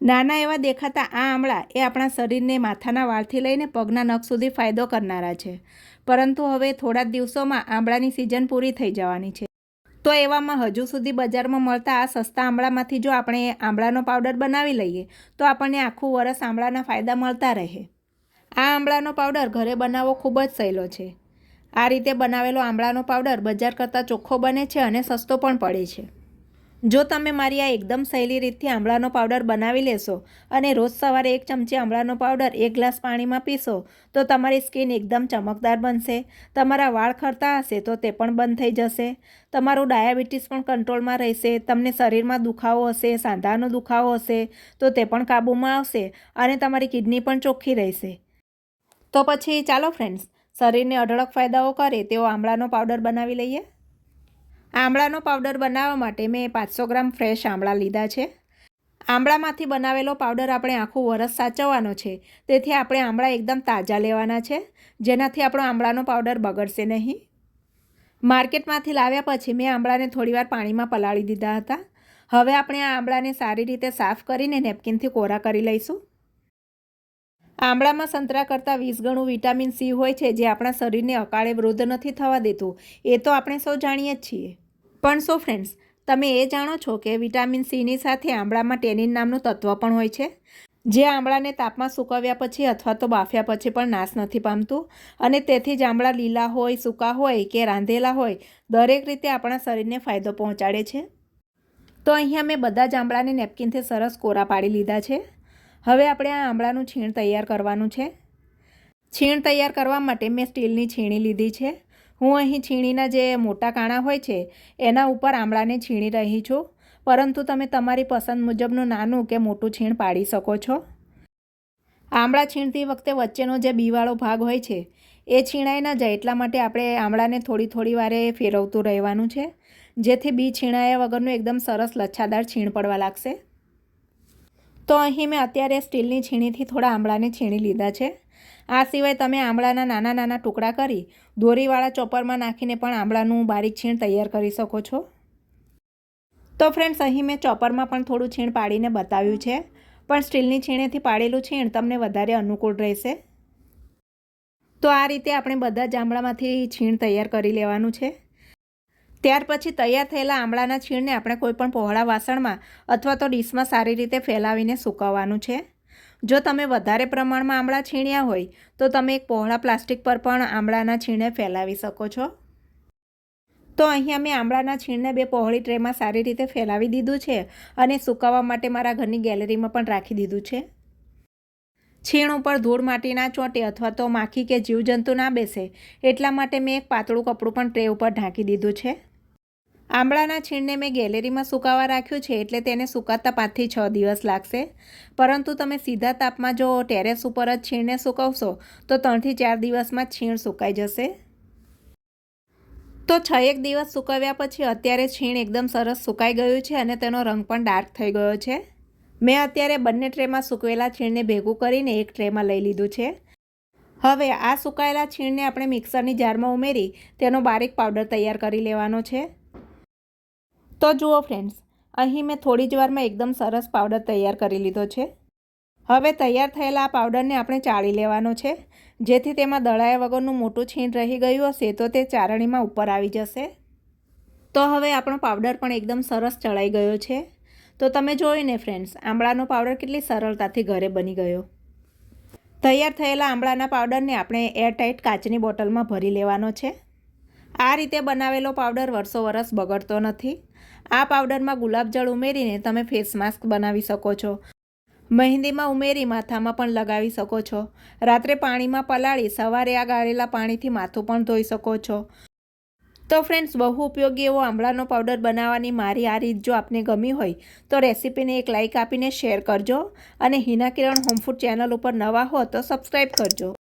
નાના એવા દેખાતા આ આમળા એ આપણા શરીરને માથાના વાળથી લઈને પગના નખ સુધી ફાયદો કરનારા છે. પરંતુ હવે થોડા જ દિવસોમાં આમળાની સિઝન પૂરી થઈ જવાની છે. તો એવામાં હજુ સુધી બજારમાં મળતા આ સસ્તા આમળામાંથી જો આપણે આમળાનો પાવડર બનાવી લઈએ, તો આપણને આખું વરસ આમળાના ફાયદા મળતા રહે. આ આમળાનો પાવડર ઘરે બનાવવો ખૂબ જ સહેલો છે. આ રીતે બનાવેલો આમળાનો પાવડર બજાર કરતાં ચોખ્ખો બને છે અને સસ્તો પણ પડે છે. જો તમે મારી આ એકદમ સહેલી રીતથી આમળાનો પાવડર બનાવી લેશો અને રોજ સવારે એક ચમચી આમળાનો પાવડર એક ગ્લાસ પાણીમાં પીશો, તો તમારી સ્કિન એકદમ ચમકદાર બનશે. તમારા વાળ ખરતા હશે તો તે પણ બંધ થઈ જશે. તમારું ડાયાબિટીસ પણ કંટ્રોલમાં રહેશે. તમને શરીરમાં દુખાવો હશે, સાંધાનો દુખાવો હશે, તો તે પણ કાબૂમાં આવશે અને તમારી કિડની પણ ચોખ્ખી રહેશે. તો પછી ચાલો ફ્રેન્ડ્સ શરીરને અઢળક ફાયદાઓ કરે તેવો આમળાનો પાવડર બનાવી લઈએ. આમળાનો પાવડર બનાવવા માટે મેં પાંચસો ગ્રામ ફ્રેશ આમળા લીધા છે. આમળામાંથી બનાવેલો પાવડર આપણે આખું વરસ સાચવવાનો છે. તેથી આપણે આમળા એકદમ તાજા લેવાના છે. જેનાથી આપણો આમળાનો પાવડર બગડશે નહીં. માર્કેટમાંથી લાવ્યા પછી મેં આમળાને થોડીવાર પાણીમાં પલાળી દીધા હતા. હવે આપણે આ આમળાને સારી રીતે સાફ કરીને નેપકિનથી કોરા કરી લઈશું. આમળામાં સંતરા કરતાં વીસ ગણું વિટામિન સી હોય છે, જે આપણા શરીરને અકાળે વૃદ્ધ નથી થવા દેતું. એ તો આપણે સૌ જાણીએ જ છીએ. પણ સો ફ્રેન્ડ્સ તમે એ જાણો છો કે વિટામિન સીની સાથે આમળામાં ટેનિન નામનું તત્વ પણ હોય છે? જે આમળાને તાપમાં સુકવ્યા પછી અથવા તો બાફ્યા પછી પણ નાશ નથી પામતું અને તેથી જ આમળા લીલા હોય, સૂકા હોય કે રાંધેલા હોય, દરેક રીતે આપણા શરીરને ફાયદો પહોંચાડે છે. તો અહીંયા મેં બધા જ આમળાને નેપકિનથી સરસ કોરા પાડી લીધા છે. હવે આપણે આ આમળાનું છીણ તૈયાર કરવાનું છે. છીણ તૈયાર કરવા માટે મેં સ્ટીલની છીણી લીધી છે. હું અહીં છીણીના જે મોટા કાણા હોય છે, એના ઉપર આમળાને છીણી રહી છું. પરંતુ તમે તમારી પસંદ મુજબનું નાનું કે મોટું છીણ પાડી શકો છો. આમળા છીણતી વખતે વચ્ચેનો જે બીવાળો ભાગ હોય છે, એ છીણાઈ ન જાય એટલા માટે આપણે આમળાને થોડી થોડી વારે ફેરવતું રહેવાનું છે, જેથી બી છીણાયા વગરનું એકદમ સરસ લચ્છાદાર છીણ પડવા લાગશે. તો અહીં મેં અત્યારે સ્ટીલની છીણીથી થોડા આમળાને છીણી લીધા છે. આ સિવાય તમે આમળાના નાના નાના ટુકડા કરી દોરીવાળા ચોપરમાં નાખીને પણ આમળાનું બારીક છીણ તૈયાર કરી શકો છો. તો ફ્રેન્ડ્સ અહીં મેં ચોપરમાં પણ થોડું છીણ પાડીને બતાવ્યું છે. પણ સ્ટીલની છીણેથી પાડેલું છીણ તમને વધારે અનુકૂળ રહેશે. તો આ રીતે આપણે બધા જ આમળામાંથી છીણ તૈયાર કરી લેવાનું છે. ત્યાર પછી તૈયાર થયેલા આમળાના છીણને આપણે કોઈપણ પહોળા વાસણમાં અથવા તો ડીશમાં સારી રીતે ફેલાવીને સૂકવવાનું છે. જો તમે વધારે પ્રમાણમાં આમળા છીણ્યા હોય, તો તમે એક પહોળા પ્લાસ્ટિક પર પણ આમળાના છીણે ફેલાવી શકો છો. તો અહીંયા મેં આમળાના છીણને બે પહોળી ટ્રેમાં સારી રીતે ફેલાવી દીધું છે અને સુકાવવા માટે મારા ઘરની ગેલેરીમાં પણ રાખી દીધું છે. છીણ ઉપર ધૂળ માટીના ચોંટે અથવા તો માખી કે જીવજંતુ ના બેસે, એટલા માટે મેં એક પાતળું કપડું પણ ટ્રે ઉપર ઢાંકી દીધું છે. આંબળાના છીણને મેં ગેલેરીમાં સુકાવા રાખ્યું છે એટલે તેને સુકાતા પાંચથી છ દિવસ લાગશે. પરંતુ તમે સીધા તાપમાં જો ટેરેસ ઉપર જ છીણને સુકવશો, તો ત્રણથી ચાર દિવસમાં છીણ સુકાઈ જશે. તો છ એક દિવસ સુકવ્યા પછી અત્યારે છીણ એકદમ સરસ સુકાઈ ગયું છે અને તેનો રંગ પણ ડાર્ક થઈ ગયો છે. મેં અત્યારે બંને ટ્રેમાં સૂકવેલા છીણને ભેગું કરીને એક ટ્રેમાં લઈ લીધું છે. હવે આ સુકાયેલા છીણને આપણે મિક્સરની જારમાં ઉમેરી તેનો બારીક પાવડર તૈયાર કરી લેવાનો છે. તો જુઓ ફ્રેન્ડ્સ અહીં મેં થોડી જ વારમાં એકદમ સરસ પાવડર તૈયાર કરી લીધો છે. હવે તૈયાર થયેલા આ પાવડરને આપણે ચાળી લેવાનો છે. જેથી તેમાં દળાયા વગરનું મોટું છીણ રહી ગયું હશે તો તે ચારણીમાં ઉપર આવી જશે. તો હવે આપણો પાવડર પણ એકદમ સરસ ચડાઈ ગયો છે. તો તમે જોયું ને ફ્રેન્ડ્સ આંબળાનો પાવડર કેટલી સરળતાથી ઘરે બની ગયો. તૈયાર થયેલા આંબળાના પાવડરને આપણે એરટાઇટ કાચની બોટલમાં ભરી લેવાનો છે. આ રીતે બનાવેલો પાવડર વર્ષો વરસ બગડતો નથી. આ પાવડરમાં ગુલાબજળ ઉમેરીને તમે ફેસ માસ્ક બનાવી શકો છો. મહેંદીમાં ઉમેરી માથામાં પણ લગાવી શકો છો. રાત્રે પાણીમાં પલાળી સવારે આ ગાળેલા પાણીથી માથું પણ ધોઈ શકો છો. તો ફ્રેન્ડ્સ, બહુ ઉપયોગી એવો આંબળાનો પાવડર બનાવવાની મારી આ રીત જો આપને ગમી હોય, તો રેસીપીને એક લાઇક આપીને શેર કરજો અને હિના કિરણ હોમફૂડ ચેનલ ઉપર નવા હો તો સબસ્ક્રાઈબ કરજો.